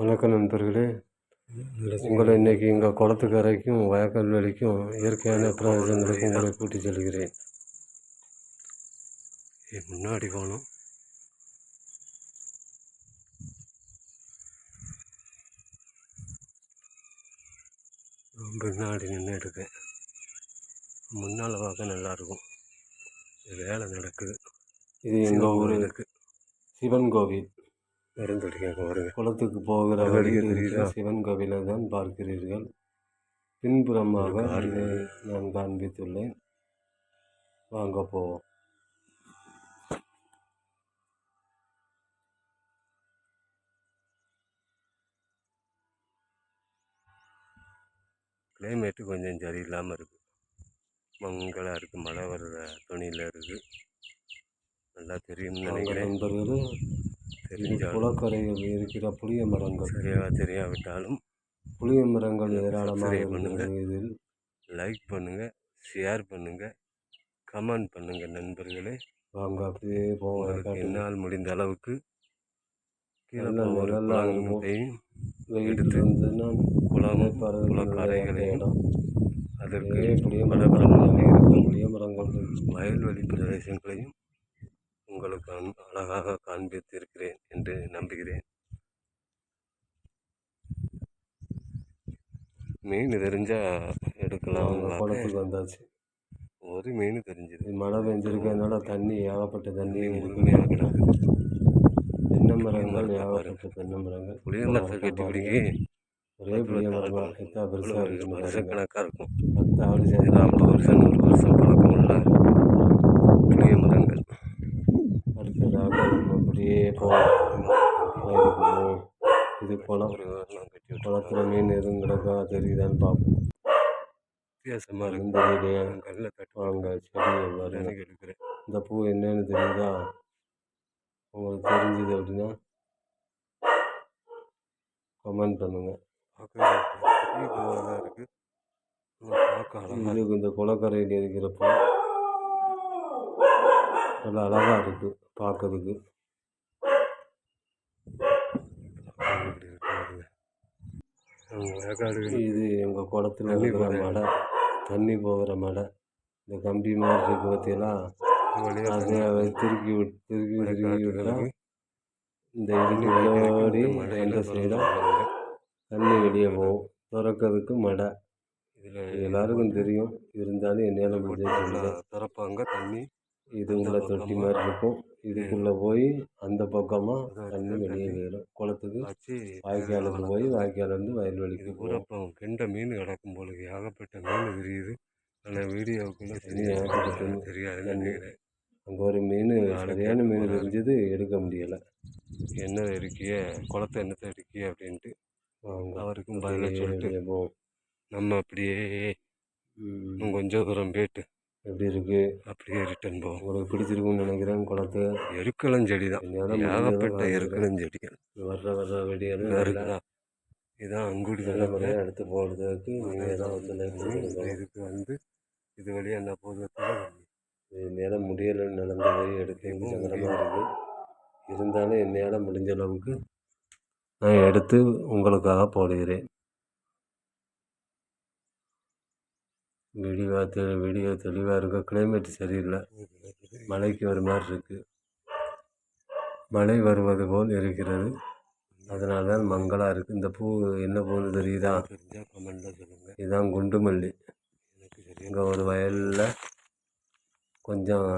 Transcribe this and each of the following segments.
வணக்கம் நண்பர்களே. உங்களை இன்னைக்கு எங்கள் குளத்துக்கரைக்கும் வயக்கால் வெளிக்கும் இயற்கையான பிரதேசங்களுக்கு உங்களை கூட்டிச் செல்கிறேன். முன்னாடி நான் பின்னாடி நின்று எடுக்கேன் முன்னால் பார்க்க நல்லாயிருக்கும். வேலை நடக்குது. இது எங்கள் ஊர்? இருக்கு சிவன் கோவில். மருந்து அடிக்க வருங்க குளத்துக்கு போகிற வழியில்? சிவன் கோவிலை தான் பார்க்கிறீர்கள். பின்புறமாக இதை நான் காண்பித்துள்ளேன். வாங்க போவோம். கிளைமேட்டு கொஞ்சம் சரியில்லாமல் இருக்குது மங்கலாக இருக்குது மழை வர்ற துணியில் இருக்குது நல்லா தெரியும்னு வாங்க நினைக்கிறேன். நண்பர்களே இது தெரிஞ்சாலும் குளக்கரையில் இருக்கிற புளிய மரங்கள் சரியாக தெரியாவிட்டாலும் புளிய மரங்கள் ஏராளமாக இதில் லைக் பண்ணுங்கள் ஷேர் பண்ணுங்கள் கமெண்ட் பண்ணுங்கள் நண்பர்களே வாங்க அப்படியே போவோம். என்னால் முடிந்த அளவுக்கு. அதற்கு புளிய மரங்கள் இருக்கும் புளிய மரங்கள். வயல்வெளி பிரதேசங்களையும் உங்களுக்கு அழகாக காண்பித்திருக்கிறேன் என்று நம்புகிறேன். மீன் தெரிஞ்சா எடுக்கலாம் குளத்துக்கு வந்தாச்சு. ஒரு மீன் தெரிஞ்சது. மழை பெஞ்சிருக்கிறதுனால தண்ணி ஏகப்பட்ட தண்ணி முழுமையாக கிடக்குது தென்னை மரங்கள் ஏகப்பட்ட தென்னை மரங்கள். புளிய மரத்தை கட்டி பிடிக்கி ஒரே புளிய மரம். எத்தா பெருசாக பாருங்க. வருஷக்கணக்காக இருக்கும். பத்து ஆடு இது சேர்ந்து ஐம்பது வருஷம் நூறு வருஷம் பழக்கம் உள்ள புளிய மரங்கள். நம்ம இது குளம் குளத்தில் கட்டி மீன் எதுவும் கிடக்கா தெரியுதான்னு பார்ப்போம் வித்தியாசமாக இருக்கும் இந்த வீடியோ கல்ல கட்டுவாங்க செடி எவ்வாறு எனக்கு எடுக்கிறேன் இந்த பூ என்னன்னு தெரியுதா உங்களுக்கு தெரிஞ்சுது அப்படின்னா கமெண்ட் பண்ணுங்கள் பார்க்க இருக்குது ஆனால் இந்த குளக்கரையில் இருக்கிறப்ப நல்லா அழகாக இருக்குது பார்க்கறதுக்கு இப்படி இருக்கு பாருங்க. அவங்க வயக்காடு இது எங்கள் குளத்துல இருக்கிற மடை தண்ணி போகிற மடை இந்த கம்பி மாதிரி இருக்கு பார்த்தீங்களா அதை திருக்கி விட்டு திருக்கி திருக்கி விட்டா இந்த இதுக்கு ஓடி அந்த சைடும் தண்ணி வெளியே போகும். திறக்கிறதுக்கு மடை. இது இதில் எல்லாருக்கும் தெரியும். இருந்தாலும் என்னால் முடிஞ்சது திறப்பாங்க. தண்ணி இது உள்ள தொட்டி மாதிரி இருக்கும். இதுக்குள்ளே போய் அந்த பக்கமாக தண்ணி வெளியே போயிடும் குளத்துக்கு வச்சு வாய்க்காலுக்கு போய் வாய்க்காலேருந்து வயல்வெளிக்கு போகும் இப்போ கெண்ட மீன் கிடக்கும் போல ஏகப்பட்ட மீன் தெரியுது. ஆனால் ஏகப்பட்ட தண்ணி. தெரியாதுன்னு நினைக்கிறேன் அங்கே ஒரு மீன் சரியான மீன் தெரிஞ்சது எடுக்க முடியலை. என்ன இருக்கிய குளத்தை என்னத்தை இருக்கிய அப்படின்ட்டு அவருக்கும் பதில சொல்லிட்டு நம்ம அப்படியே கொஞ்சம் தூரம் போயிட்டு எப்படி இருக்கு? அப்படியே ரிட்டர்ன் போவோம் உங்களுக்கு பிடிச்சிருக்கும்னு நினைக்கிறேன் குளத்தை. எருக்களஞ்செடி தான் என்னால் முடிஞ்சதை ஏகப்பட்ட வாங்குறேன். எருக்களஞ்செடிகள் வர்ற வர்ற நல்லா இருக்குதா இதான் அங்குடி நல்ல முறையாக எடுத்து போடுறதுக்கு நீங்கள் தான். கொடுக்கணும். இதுக்கு வந்து இது வழியாக என்ன போகிறதுக்கு இது என்னால் முடியலைன்னு நடந்து போய் எதுவும் சங்கடமாக இருக்குது. இருந்தாலும் என்னால் முடிஞ்ச அளவுக்கு நான் எடுத்து உங்களுக்காக போடுகிறேன். வீடியோ தெ வீடியோ தெளிவாக இருக்க கிளைமேட் சரியில்லை. மழைக்கு வர மாதிரி இருக்குது மழை வருவது போல் இருக்கிறது. அதனால தான் மங்கலாக இருக்குது இந்த பூ என்ன பூன்னு தெரியுதா? இதுதான் குண்டுமல்லி. இங்கே ஒரு வயலில் கொஞ்சம்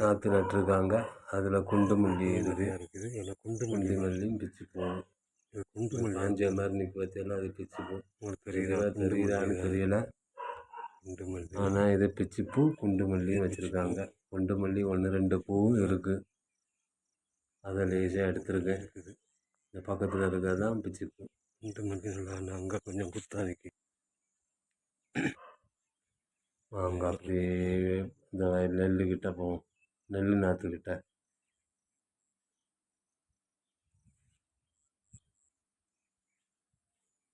நாற்று நட்டுருக்காங்க. அதில் குண்டு மல்லி இருக்குது. குண்டு குண்டு மல்லி மல்லியும் பிச்சு போகும் இது குண்டு மல்லி காஞ்ச மாதிரி நிற்க பார்த்தீங்கன்னா அது பிச்சு போகும் தெரியுதான்னு தெரியல. ஆனால் இது பிச்சு பூ குண்டு மல்லியும் வச்சுருக்காங்க. குண்டு மல்லி ஒன்று ரெண்டு பூவும் இருக்குது அதை லேசாக எடுத்துருக்கேன் இருக்குது. இந்த பக்கத்தில் இருக்கிறது தான் பிச்சு பூ குண்டு மல்லி நல்லா அங்கே கொஞ்சம் குத்தா நிற்கி அவங்க அப்படியே இந்த நெல்லுக்கிட்ட போவோம். நெல் நாற்றுக்கிட்ட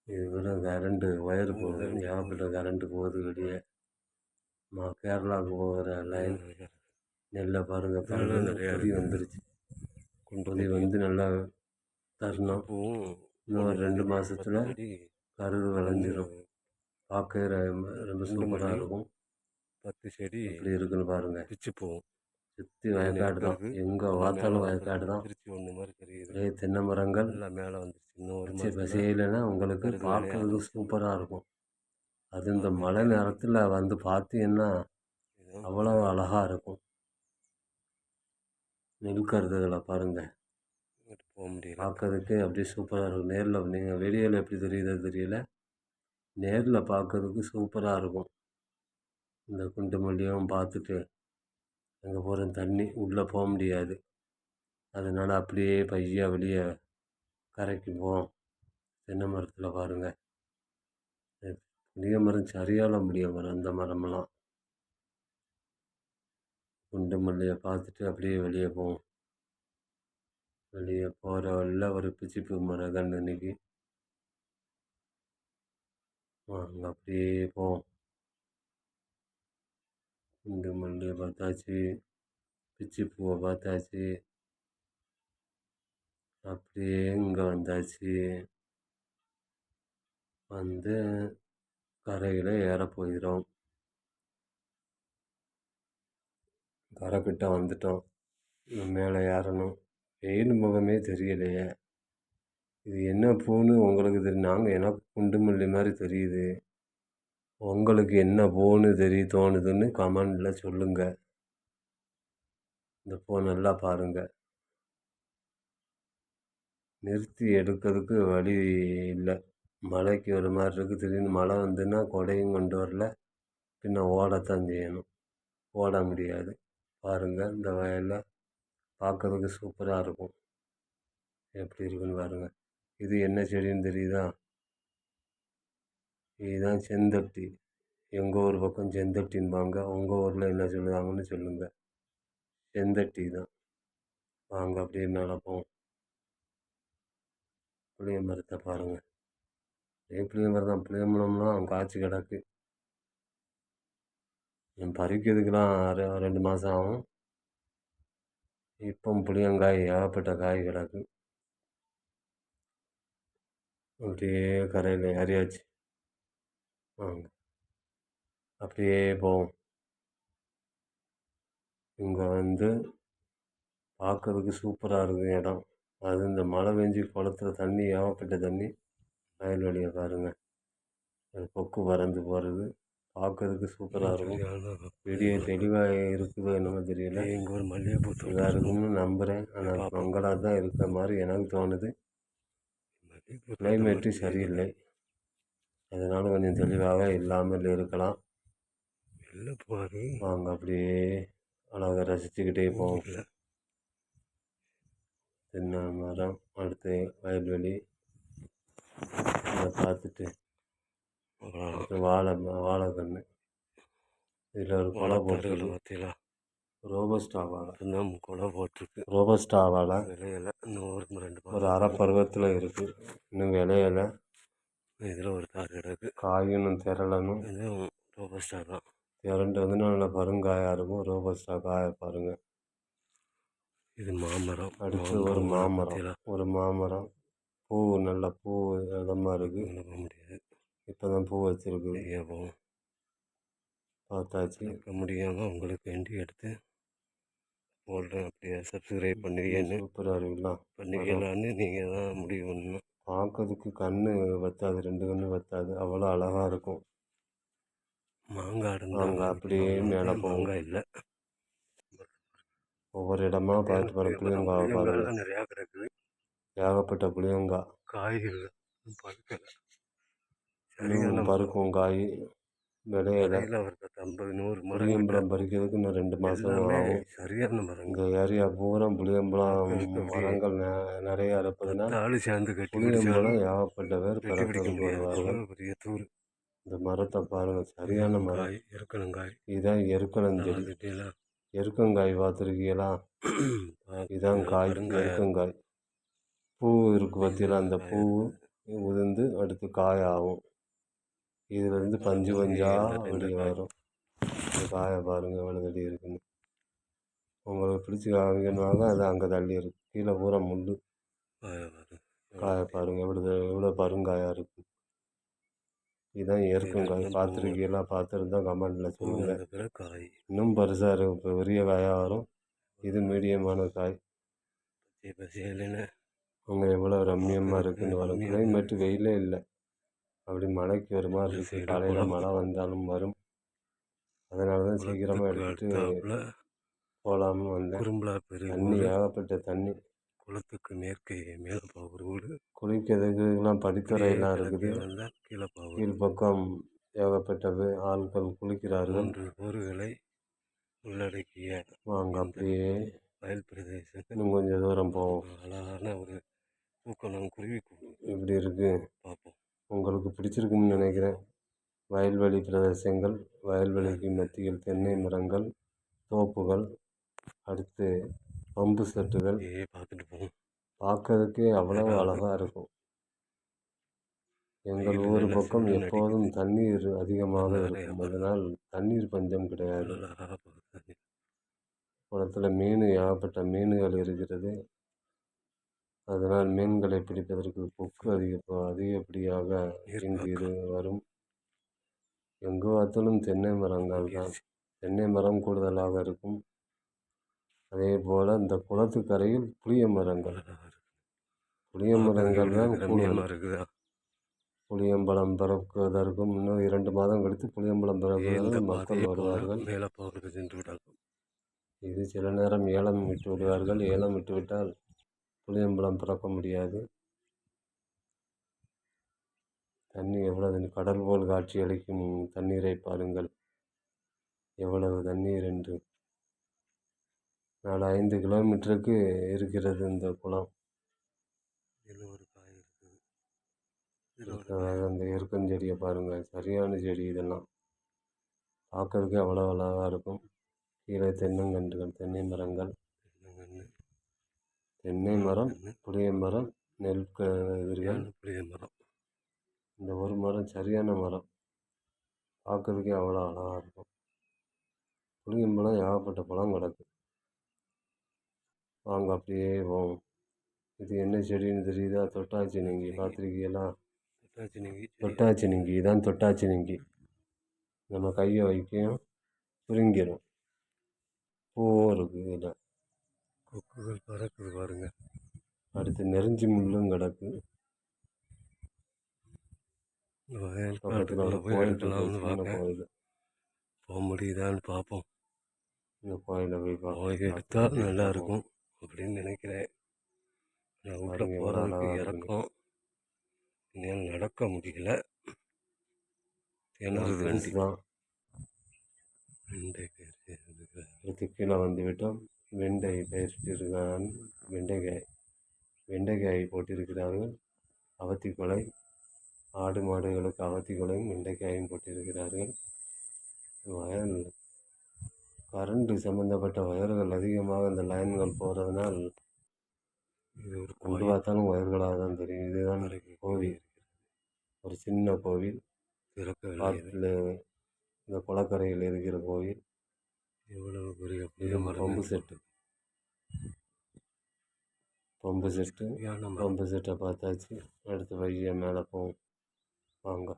இது வெறும் கரண்ட்டு ஒயர் போகுது ஏகப்பட்ட கரண்ட்டு போகுது வெளியே. மா கேரளாவுக்கு போகிற லைன் நெல்லை பாருங்கள் பாருங்கள் நிறையா கொடி. வந்துருச்சு. குண்டு கொடி வந்து நல்லா தருணம். இன்னும் ஒரு ரெண்டு செடி. கருது விளைஞ்சிரும். பார்க்கவே ரொம்ப சூப்பராக. இருக்கும். பத்து செடி. எப்படி இருக்குன்னு பாருங்க. பிச்சு போகும் சுற்றி வயக்காடு தான். எங்கே பார்த்தாலும் வயக்காடு தான். திருச்சி ஒன்று மாதிரி தெரியுது நிறைய தென்னை மரங்கள். எல்லாம் மேலே வந்துருச்சு. இன்னும் ஒரு பச்சை மாசத்துல பசையிலனா உங்களுக்கு பார்க்கறதுக்கு சூப்பராக இருக்கும். அது இந்த மழை நேரத்தில் வந்து பார்த்தீங்கன்னா அவ்வளோ அழகாக இருக்கும். நெல் கருதுகளை பாருங்கள் போக முடியல. பார்க்கறதுக்கு அப்படியே சூப்பராக இருக்கும். நேரில் நீங்கள் வெளியில் எப்படி தெரியுதோ தெரியல. நேரில் பார்க்கறதுக்கு சூப்பராக இருக்கும். இந்த குண்டு மல்லியும் பார்த்துட்டு. அங்கே போகிற தண்ணி உள்ளே போக முடியாது. அதனால் அப்படியே பையாக வெளியே கரைக்கு போவோம் தென்னை மரத்தில் பாருங்கள் புளிய மரம் சரியால முடிய மரம் அந்த மரமெல்லாம். குண்டு மல்லியை பார்த்துட்டு அப்படியே வெளியே போவோம். வெளியே போகிற வழியில் ஒரு பிச்சிப்பு மரம் கண்டு இன்னைக்கு அங்கே அப்படியே போவோம். குண்டு மல்லிகை பார்த்தாச்சு பிச்சிப்பூவை பார்த்தாச்சு. அப்படியே இங்கே வந்தாச்சு. வந்து கரையில் ஏற போயிடும் கரைக்கிட்ட வந்துட்டோம். மேலே ஏறணும். வெயில் முகமே தெரியலையே. இது என்ன பூன்னு உங்களுக்கு தெரியும் நாங்கள் எனக்கு குண்டு மல்லி மாதிரி தெரியுது. உங்களுக்கு என்ன ஃபோனு தெரிய தோணுதுன்னு கமெண்டில் சொல்லுங்கள் இந்த ஃபோன் நல்லா பாருங்கள் நிறுத்தி எடுக்கிறதுக்கு வழி இல்லை. மழைக்கு ஒரு மாதிரி இருக்குது திடீர்னு மழை வந்துன்னா குடையும் கொண்டு வரல. பின்ன ஓடத்தான் செய்யணும். ஓட முடியாது. பாருங்கள் இந்த வயலில் பார்க்கறதுக்கு சூப்பராக இருக்கும். எப்படி இருக்குன்னு பாருங்கள் இது என்ன செடின்னு தெரியுதா? இதுதான் செந்தட்டி. எங்கள் ஊர் பக்கம் செந்தட்டின்பாங்க உங்கள் ஊரில் என்ன சொல்லுவாங்கன்னு சொல்லுங்கள் செந்தட்டி தான். வாங்க அப்படியே மேலே போவோம். புளிய மரத்தை பாருங்கள் அதே புளிய மரம் தான் புளிய மரம்லாம் காய்ச்சி கிடக்கு. நான் பறிக்கிறதுக்கெலாம் ரெண்டு மாதம் ஆகும். இப்போ புளியங்காய் ஏகப்பட்ட காய் கிடக்கு. அப்படியே கரையில் ஏறியாச்சு. அப்படியே போவோம் இங்கே வந்து பார்க்கறதுக்கு சூப்பராக இருக்குது இடம். அது இந்த மழை பெஞ்சு குளத்துல தண்ணி ஏகப்பட்ட தண்ணி வயல்வெளியை பாருங்கள் அது கொக்கு பறந்து போகிறது பார்க்கறதுக்கு சூப்பராக இருக்கும். வீடியோ தெளிவாக இருக்குதோ என்னமோ தெரியல. இங்கே ஒரு மல்லிகைப்பூ இதாக இருக்கும்னு நம்புகிறேன் ஆனால். மங்களாக தான் இருக்கிற மாதிரி எனக்கு தோணுது கிளைமேட்டு சரியில்லை. அதனால் கொஞ்சம் தெளிவாக இல்லாமல் இருக்கலாம். வெளில போகாது வாங்க அப்படியே அழகாக ரசிச்சுக்கிட்டே போவோம். தென்னை மரம் அடுத்து வயல்வெளி. இதை பார்த்துட்டு வாழை ம- வாழைக்கன்று இதில் ஒரு கொலை போட்டிருக்கு. பார்த்தீங்களா? ரோபஸ்டா வாழை இப்போதான் கொலை போட்டிருக்கு. ரோபஸ்டா வாழை விலையில இன்னும் ஒரு ரெண்டு ஒரு அரை பருவத்தில் இருக்குது இன்னும் விளையலை இதில் ஒரு தார் கிடக்கு. காயும் திரளணும் இதுவும் ரோபஸ்டா தான். திரண்டு வந்து நல்லா பருங்காயாக இருக்கும். ரோபஸ்டா காய பாருங்கள் இது மாமரம். அடுத்து ஒரு மாமரம் ஒரு மாமரம். பூ நல்ல பூ இதமாக இருக்குது முடியாது. இப்போ தான் பூ வச்சிருக்கு போகும் பார்த்தாச்சு. இருக்க முடியாமல் உங்களுக்கு வேண்டி எடுத்து போடுறேன். அப்படியே சப்ஸ்கிரைப் பண்ணுவீங்கன்னு சூப்பராக இருக்குல்ல பண்ணிக்கலான்னு நீங்கள் தான் முடிவு பண்ணணும். பார்க்கறதுக்கு கண்ணு வத்தாது ரெண்டு கண்ணு வத்தாது. அவ்வளோ அழகாக இருக்கும். மாங்காய் இருந்தால் நாங்க அப்படியே மேலே. மாங்காய் இல்லை. ஒவ்வொரு இடமா பார்த்து பாரு புளியங்காவை பாருங்க. நிறையா கிடக்குது. ஏகப்பட்ட புளியங்காய். காய்கள் பருக்கும் காய். விளையல ஐம்பது நூறு மரம் புளியம்பழம் பறிக்கிறதுக்கு இன்னும் ரெண்டு மாதம் ஆகும். சரியான மரங்க இந்த ஏரியா பூரா புளியம்பழம். மரங்கள் நெ- நிறைய இருப்பதுன்னா ஆளு சேர்ந்து கட்டி புளியம்பழம் பிடிச்சாலும் ஏகப்பட்ட பேர் பிறக்கிறதுக்கு வருவார்கள் பெரிய தூர் இந்த மரத்தை பாருங்க சரியான மரம். காய் இருக்கணுங்காய் இதுதான் எருக்கலஞ்செடி செடியெல்லாம் எருக்கங்காய் பார்த்துருக்கீங்களா இதான் காய் எருக்கங்காய். பூ இருக்கு பார்த்தீங்களா அந்த பூ உதிர்ந்து அடுத்து காய் ஆகும். இதுலேருந்து பஞ்சு பஞ்சா வெளியே வரும். இந்த காயை பாருங்கள் எவ்வளோ தள்ளி இருக்குன்னு உங்களுக்கு பிடிச்சி காமிக்கணுவாங்க அது அங்கே தள்ளி இருக்கு. கீழே பூரா முள் காயை பாருங்கள் எவ்வளோ எவ்வளோ பருங்காயாக இருக்கும் இதுதான் ஏற்கங்காய் இதெல்லாம் பார்த்துருக்கீங்களா? பார்த்துருந்தா கமெண்டில் சொல்லுங்கள் வந்த காய். இன்னும் பெருசாக இருக்கும் இப்போ பெரிய காயாக வரும். இது மீடியமான காய். அங்கே எவ்வளோ ரம்மியமாக இருக்குன்னு வரும். கிளைமேட்டு வெயிலே இல்லை. அப்படி மழைக்கு ஒரு மாதிரி இருக்குது காலையில். மழை வந்தாலும் வரும். அதனால தான் சீக்கிரமாக அடுத்தாப்புல போகலாம்னு வந்தேன். குறும்பலா பெரிய தண்ணி. ஏகப்பட்ட தண்ணி. குளத்துக்கு மேற்கே மேலே போகிற ஊர். குளிக்கிறதுக்குலாம் படித்துறையெல்லாம் இருக்குது. வந்தால் கீழே கீழ்ப்பக்கம் ஏகப்பட்ட ஆட்கள் குளிக்கிறார்கள். மூன்று ஊர்களை உள்ளடக்கிய வாங்க அப்படியே வயல் பிரதேசத்தில் இன்னும் கொஞ்சம் தூரம் போவோம். அழகான ஒரு பூக்களம் குருவி இப்படி இருக்குது பார்ப்போம். உங்களுக்கு பிடிச்சிருக்கும்னு நினைக்கிறேன். வயல்வெளி பிரதேசங்கள் வயல்வெளிக்கு மத்தியில் தென்னை மரங்கள் தோப்புகள் அடுத்து பம்பு செட்டுகள். பார்த்துட்டு பார்க்கறதுக்கே அவ்வளோ அழகாக இருக்கும். எங்கள் ஊர் பக்கம் எப்போதும். தண்ணீர் அதிகமாக இருக்கும். அதனால் தண்ணீர் பஞ்சம் கிடையாது. குளத்தில் மீன் ஏகப்பட்ட மீன்கள் இருக்கிறது. அதனால் மீன்களை பிடிப்பதற்கு கொக்கு அதிக அதிகப்படியாக இங்கு இது வரும். எங்கு பார்த்தாலும் தென்னை மரங்கள் தான். தென்னை மரம் கூடுதலாக இருக்கும். அதே போல் இந்த குளத்துக்கரையில் புளிய மரங்கள் புளிய மரங்கள் தான் இருக்குதா புளியம்பழம் பிறக்குவதற்கும் இன்னும் இரண்டு மாதம் கழித்து புளியம்பழம் பிறக்குவதற்கு மக்கள் வருவார்கள். இது சில நேரம் ஏலம் விட்டு விடுவார்கள். ஏலம் விட்டு விட்டால் புளியம்பழம் பிறக்க முடியாது. தண்ணி எவ்வளவு? கடல் போல் காட்சி அளிக்கும் தண்ணீரை பாருங்கள். எவ்வளவு தண்ணீர் என்று. நாலு ஐந்து கிலோமீட்டருக்கு இருக்கிறது இந்த குளம். இதில் ஒரு காய் இருக்குது. இதில் அந்த எருக்கஞ்செடியை பாருங்கள். சரியான செடி இதெல்லாம். பார்க்கறதுக்கே அவ்வளோ அழகாக இருக்கும். கீழே தென்னங்கன்றுகள் தென்னை மரங்கள் தென்னை மரம் புளிய மரம் நெல் ஏழு புளிய மரம். இந்த ஒரு மரம் சரியான மரம். பார்க்கறதுக்கே அவ்வளோ அழகாக இருக்கும். புளியம்பழம் ஏகப்பட்ட பழம் கிடக்கு. வாங்க அப்படியே போவோம். இது என்ன செடின்னு தெரியுதா? தொட்டாச்சி நீங்கி. பார்த்துருக்கீங்களா? தொட்டாச்சி நீங்கி. தொட்டாச்சி நீங்கி. இதான் தொட்டாச்சி நீங்கி. நம்ம கையை வைக்கும். சுருங்கிடும் பூவும் இருக்குது இதில். கொக்குகள் பறக்குது பாருங்க. அடுத்து நெருஞ்சி முள்ளும் கிடக்கு. வயல் காட்டுக்குள்ள போய் எடுக்கலாம்னு பார்க்க போக முடியுதான்னு பார்ப்போம். இந்த கோயிலை போய் போய் எடுத்தால் நல்லா இருக்கும் அப்படின்னு நினைக்கிறேன். நான் உள்ள போகிறதுக்கு இறக்கம். என்னால் நடக்க முடியல. திணறுது வண்டி. தான் ரெண்டே பேர் அடுத்து கீழே வந்து விட்டோம். வெண்டை பயிரிட்டிருக்கான் வெண்டைக்காய் வெண்டைக்காய் போட்டிருக்கிறார்கள். அவத்தி கொலை ஆடு மாடுகளுக்கு அவத்தி கொலையும் வெண்டைக்காயும் போட்டிருக்கிறார்கள். வயல் கரண்ட் சம்மந்தப்பட்ட வயர்கள் அதிகமாக இந்த லைன்கள் போகிறதுனால் இது ஒரு கொண்டு பார்த்தாலும் வயர்களாக தான் தெரியும். இதுதான் கோவில். ஒரு சின்ன கோவில். இந்த குளக்கரையில் இருக்கிற கோவில். எவ்வளவு பெரிய இது மரம் pump set pump set pump செட்டை பார்த்தாச்சு. அடுத்து வைய மேலே போவோம். வாங்க.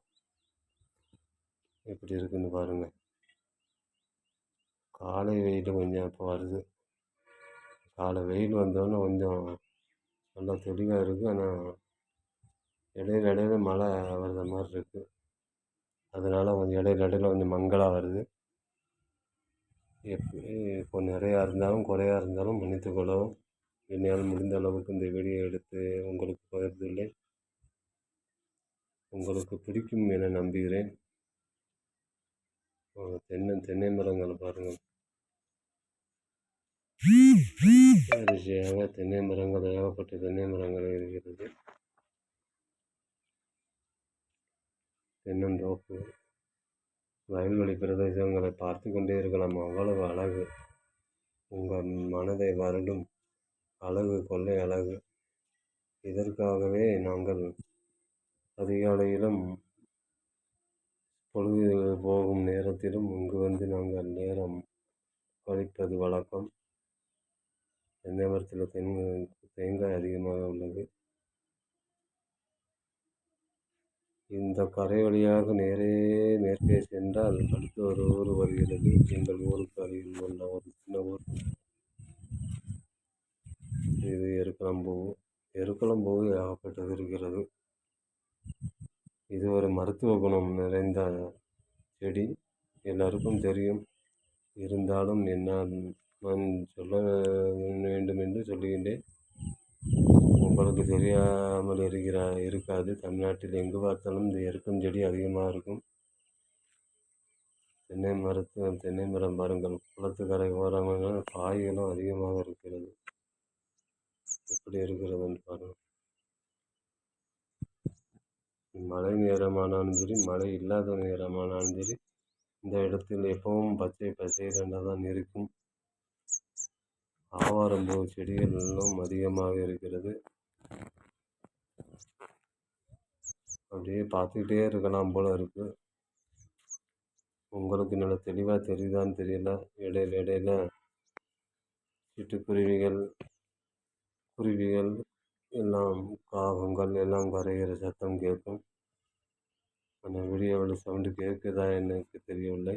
எப்படி இருக்குன்னு பாருங்க. காலை வெயில் கொஞ்சம் இப்போ வருது. காலை வெயில் வந்தோடனே கொஞ்சம் நல்லா தெளிவாக இருக்குது ஆனால் இடையில இடையில மழை வர்ற மாதிரி இருக்குது அதனால் கொஞ்சம் இடையில இடையில கொஞ்சம் மங்கலாக வருது. எப்படி இப்போ நிறையா இருந்தாலும் குறையா இருந்தாலும் மன்னித்துக்கொள்ளவும் என்னால் முடிந்த அளவுக்கு இந்த வீடியோ எடுத்து உங்களுக்கு பகிர்ந்துள்ளேன். உங்களுக்கு பிடிக்கும் என நம்புகிறேன். தென்னை தென்னை மரங்களை பாருங்கள். வரிசையாக தென்னை மரங்கள் ஏகப்பட்ட தென்னை மரங்கள் இருக்கிறது. தென்னந்தோப்பு. வயல்வெளி பிரதேசங்களை பார்த்து கொண்டே இருக்கலாம். அவ்வளவு அழகு. உங்கள் மனதை வருடும் அழகு கொள்ளை அழகு. இதற்காகவே நாங்கள் அதிகாலையிலும் பொழுது போகும் நேரத்திலும் இங்கு வந்து நாங்கள் நேரம் கழிப்பது வழக்கம். தென்னை மரத்தில் தென் தேங்காய் அதிகமாக உள்ளது. இந்த கரை வழியாக நேரே மேற்கே சென்றால் அடுத்து ஒரு ஊர் வருகிறது. எங்கள் ஊருக்கு அருகில் உள்ள ஒரு சின்ன ஊர். இது எருக்களம்பூ. எருக்களம்பூ ஏகப்பட்டது இருக்கிறது இது ஒரு மருத்துவ குணம் நிறைந்த செடி. எல்லாருக்கும் தெரியும். இருந்தாலும் என்னால் நான் சொல்ல வேண்டும் என்று சொல்லுகின்றேன். உங்களுக்கு தெரியாமல் இருக்கிற இருக்காது. தமிழ்நாட்டில் எங்கு பார்த்தாலும் இந்த எருக்கஞ்செடி அதிகமாக இருக்கும். தென்னை மரத்து தென்னை மரம் பாருங்கள். குளத்துக்கரை ஓரமாக காய்களும் அதிகமாக இருக்கிறது. எப்படி இருக்கிறதுன்னு பாருங்கள். மழை நேரமானாலும் சரி மழை இல்லாத நேரமானாலும் சரி இந்த இடத்தில் எப்பவும் பச்சை பசேலென்று தான் இருக்கும். ஆவாரம்பூ செடிகளும் அதிகமாக இருக்கிறது. அப்படியே பார்த்துக்கிட்டே இருக்கலாம் போல் இருக்குது உங்களுக்கு நல்ல தெளிவாக தெரியுதான்னு தெரியல. இடையில இடையில சிட்டுக்குருவிகள் குருவிகள் எல்லாம் காகங்கள் எல்லாம் கரைகிற சத்தம் கேட்கும். அந்த வீடியோவில் சவுண்டு கேட்குதா எனக்கு தெரியவில்லை.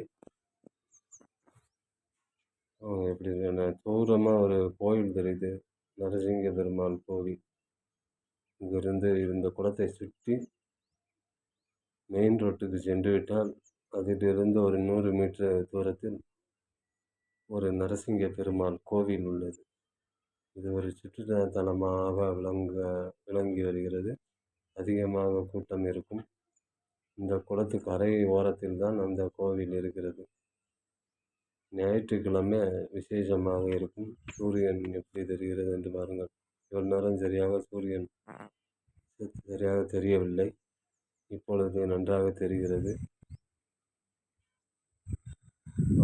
எப்படி தூரமாக ஒரு கோயில் தெரியுது. நரசிங்க பெருமாள் கோவில். இங்கிருந்து இந்த குளத்தை சுற்றி மெயின் ரோட்டுக்கு சென்று விட்டால் அதிலிருந்து ஒரு நூறு மீட்டர் தூரத்தில் ஒரு நரசிங்க பெருமாள் கோவில் உள்ளது. இது ஒரு சுற்றுலா தலமாக விளங்க விளங்கி வருகிறது. அதிகமாக கூட்டம் இருக்கும். இந்த குளத்துக்கு அரை ஓரத்தில் தான் அந்த கோவில் இருக்கிறது. ஞாயிற்றுக்கிழமை விசேஷமாக இருக்கும். சூரியன் எப்படி தெரிகிறது என்று பாருங்கள். இவ்வளவு நேரம் சரியாக சூரியன் சரியாக தெரியவில்லை. இப்பொழுது நன்றாக தெரிகிறது.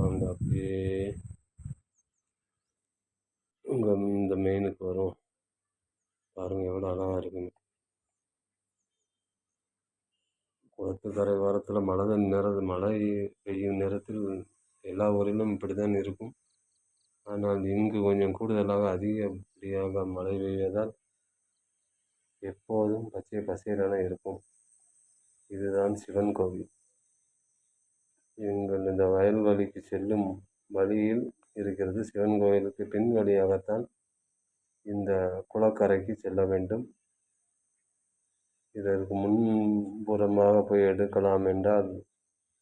அந்த அப்படியே உங்கள் இந்த மெயினுக்கு வரும். பாருங்க எவ்வளோ அழகாக இருக்குன்னு. குளத்துக்கரை ஓரத்தில் மழை நேரம் மழை பெய்யும் நேரத்தில் எல்லா ஊரிலும் இப்படி தான் இருக்கும். ஆனால் இங்கு கொஞ்சம் கூடுதலாக அதிகப்படியாக மழை பெய்வதால் எப்போதும் பச்சை பசேலென இருக்கும். இதுதான் சிவன் கோவில். எங்கள் இந்த வயல்வெளிக்கு செல்லும் வழியில் இருக்கிறது சிவன் கோவிலுக்கு பின் வழியாகத்தான் இந்த குளக்கரைக்கு செல்ல வேண்டும். இதற்கு முன்புறமாக போய் எடுக்கலாம் என்றால்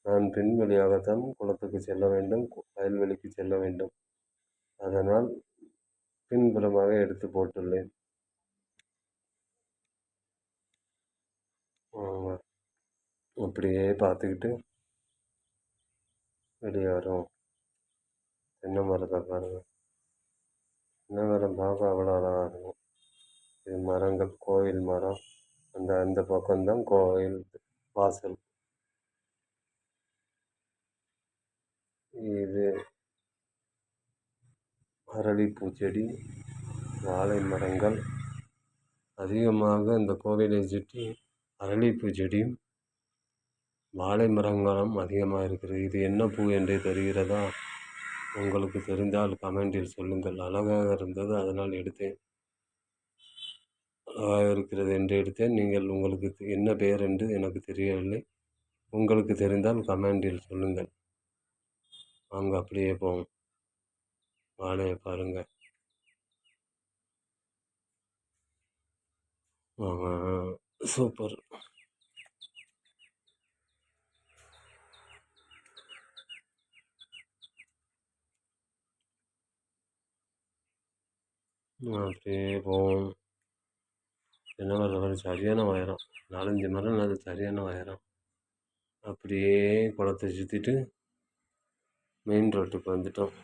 நான் பின் வழியாகத்தான் குளத்துக்கு செல்ல வேண்டும் கு- வயல்வெளிக்கு செல்ல வேண்டும். அதனால் பின்புறமாக எடுத்து போட்டுள்ளேன். அப்படியே பார்த்துக்கிட்டு வெளியே வரும் தென்னை மரத்தை பாருங்கள் தென்னை மரம் பார்க்க அவ்வளோ அழகாக இருக்கும். இது மரங்கள் கோயில் மரம். அந்த அந்த பக்கம்தான் கோயில் வாசல். இது அரளிப்பூ செடி வாழை மரங்கள் அதிகமாக இந்த கோவிலை சுற்றி அரளிப்பூ செடியும் வாழை மரங்களும் அதிகமாக இருக்கிறது. இது என்ன பூ என்று தெரிகிறதா? உங்களுக்கு தெரிந்தால் கமெண்டில் சொல்லுங்கள். அழகாக இருந்தது அதனால் எடுத்தேன். அழகாக இருக்கிறது என்று எடுத்தேன். நீங்கள் உங்களுக்கு தெ- என்ன பெயர் என்று எனக்கு தெரியவில்லை. உங்களுக்கு தெரிந்தால் கமெண்டில் சொல்லுங்கள். வாங்க அப்படியே போவோம். வாழையை பாருங்க. சூப்பர். அப்படியே போவோம். என்ன வர பாரு, சரியான வயரம். நாலஞ்சு மரம் அது சரியான வயரம். அப்படியே குளத்தை சுற்றிட்டு மெயின் ரோட்டுக்கு வந்துட்டோம்.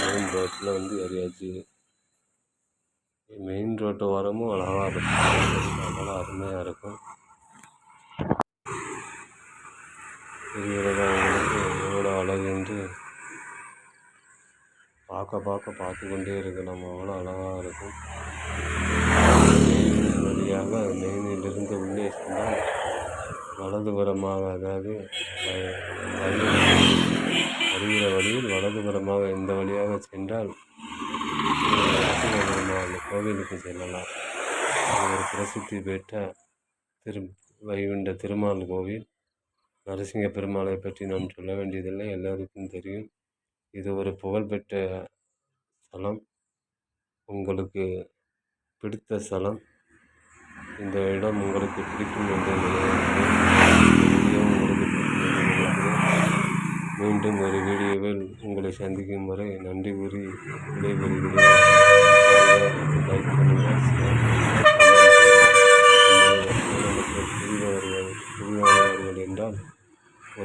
மெயின் ரோட்டில் வந்து ஏறியாச்சு. மெயின் ரோட்டு ஓரமும் அழகாக இருக்கும். அதெல்லாம் அருமையாக இருக்கும். தெரிகிறதா உங்களுக்கு எவ்வளோ அழகு என்று பார்க்க பார்க்க பார்த்து கொண்டே இருக்கலாம். அவ்வளோ அழகாக இருக்கும். வழியாக மெயினிலிருந்து உள்ளே சென்றால் வலதுபுறமாக அதாவது வருகிற வழியில் வலதுபுறமாக இந்த வழியாக சென்றால் நரசிம்ம பெருமாள் கோவிலுக்கு செல்லலாம். அது ஒரு பிரசித்தி பெற்ற திரு வைகுண்ட திருமால் கோவில். நரசிங்க பெருமாளை பற்றி நாம் சொல்ல வேண்டியதில்லை எல்லோருக்கும் தெரியும். இது ஒரு புகழ்பெற்ற ஸ்தலம். உங்களுக்கு பிடித்த ஸ்தலம். இந்த இடம் உங்களுக்கு பிடிக்கும் என்று மீண்டும் ஒரு வீடியோவில் உங்களை சந்திக்கும் வரை நன்றி கூறி விடைபெறுகிறேன். லைக் புரியாதவர்கள் என்றால்